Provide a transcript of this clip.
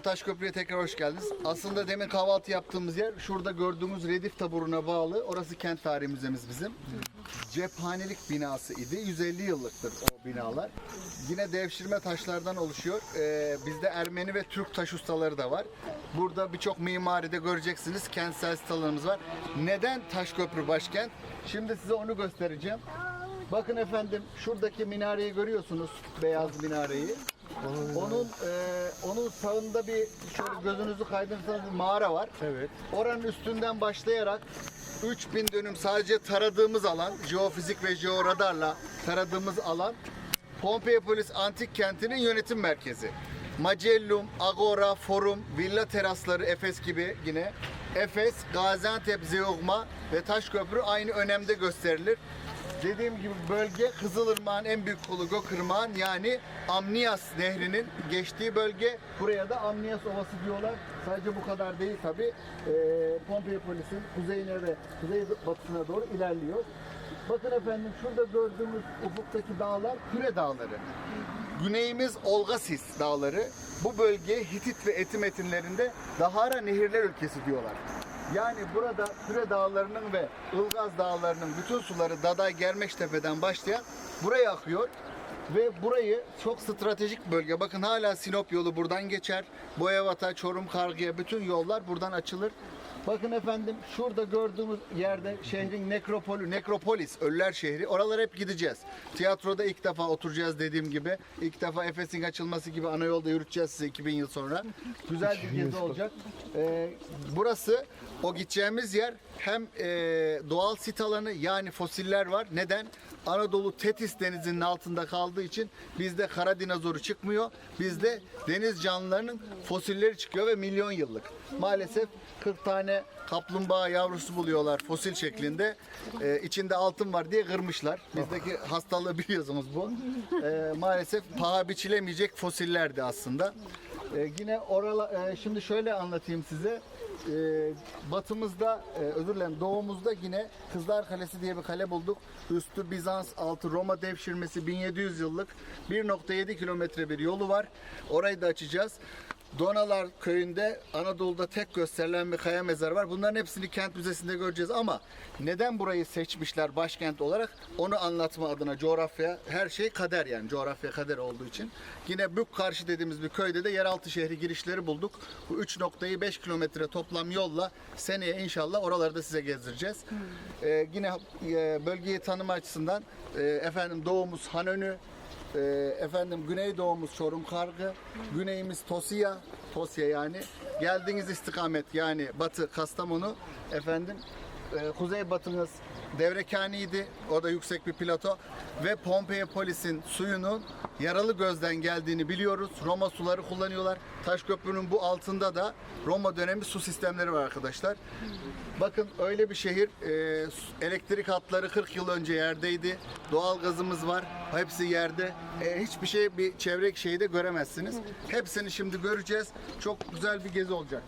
Efendim Taşköprü'ye tekrar hoş geldiniz. Aslında demin kahvaltı yaptığımız yer şurada gördüğümüz Redif taburuna bağlı. Orası kent tarih müzemiz bizim. Cephanelik binası idi. 150 yıllıktır o binalar. Yine devşirme taşlardan oluşuyor. Ee, bizde Ermeni ve Türk taş ustaları da var. Burada birçok mimaride göreceksiniz. Kentsel sitalarımız var. Neden Taşköprü başkent? Şimdi size onu göstereceğim. Bakın efendim şuradaki minareyi görüyorsunuz. Beyaz minareyi. Onun e, onun sağında bir şöyle gözünüzü kaydırırsanız bir mağara var. Evet. Oranın üstünden başlayarak 3000 dönüm sadece taradığımız alan, jeofizik ve jeoradarla taradığımız alan Pompeipolis Antik Kenti'nin yönetim merkezi. Macellum, Agora, Forum, villa terasları Efes gibi yine. Efes, Gaziantep, Zeugma ve Taşköprü aynı önemde gösterilir. Dediğim gibi bölge Kızılırmak'ın en büyük kolu Gökırmak'ın yani Amnias Nehri'nin geçtiği bölge. Buraya da Amnias Ovası diyorlar. Sadece bu kadar değil tabi. Ee, Pompeipolis'in kuzeyine ve kuzey batısına doğru ilerliyor. Bakın efendim şurada gördüğümüz ufuktaki dağlar Küre Dağları. Güneyimiz Olgasis Dağları. Bu bölge Hitit ve Eti metinlerinde Dahara Nehirler Ülkesi diyorlar. Yani burada Küre Dağları'nın ve Ilgaz Dağları'nın bütün suları Daday Germeştepe'den başlayan buraya akıyor. Ve burayı çok stratejik bölge. Bakın hala Sinop yolu buradan geçer. Boyavat'a, Çorum, Kargı'ya bütün yollar buradan açılır. Bakın efendim şurada gördüğümüz yerde şehrin nekropolü, nekropolis, ölüler şehri. Oralara hep gideceğiz. Tiyatroda ilk defa oturacağız dediğim gibi. İlk defa Efes'in açılması gibi ana yolda yürüteceğiz sizi 2000 yıl sonra. Güzel bir gezi olacak. Ee, burası o gideceğimiz yer hem e, doğal sit alanı yani fosiller var. Neden? Anadolu Tetis denizinin altında kaldığı için bizde kara dinozoru çıkmıyor. Bizde deniz canlılarının fosilleri çıkıyor ve milyon yıllık. Maalesef 40 tane kaplumbağa yavrusu buluyorlar fosil şeklinde. Ee, içinde altın var diye kırmışlar. Bizdeki hastalığı biliyorsunuz bu. Ee, maalesef paha biçilemeyecek fosillerdi aslında. Ee, yine orala, e, şimdi şöyle anlatayım size. Ee, batımızda, e, özür dilerim doğumuzda yine Kızlar Kalesi diye bir kale bulduk. Üstü Bizans, altı Roma devşirmesi 1700 yıllık 1.7 kilometre bir yolu var. Orayı da açacağız. Donalar köyünde Anadolu'da tek gösterilen bir kaya mezarı var. Bunların hepsini kent müzesinde göreceğiz ama neden burayı seçmişler başkent olarak onu anlatma adına coğrafya her şey kader yani coğrafya kader olduğu için. Yine Bük Karşı dediğimiz bir köyde de yeraltı şehri girişleri bulduk. Bu 3.5 kilometre toplam yolla seneye inşallah oraları da size gezdireceğiz. Ee, yine e, bölgeyi tanıma açısından e, efendim doğumuz Hanönü, ee, efendim güneydoğumuz Çorum Kargı, güneyimiz Tosya, Tosya yani. Geldiğiniz istikamet yani batı Kastamonu, efendim e, kuzey batınız Devrekani'ydi. O da yüksek bir plato. Ve Pompeipolis'in suyunun yaralı gözden geldiğini biliyoruz. Roma suları kullanıyorlar. Taşköprünün bu altında da Roma dönemi su sistemleri var arkadaşlar. Bakın öyle bir şehir. e, elektrik hatları 40 yıl önce yerdeydi. Doğal gazımız var. Hepsi yerde. E, hiçbir şey bir çevre şeyi de göremezsiniz. Hepsini şimdi göreceğiz. Çok güzel bir gezi olacak.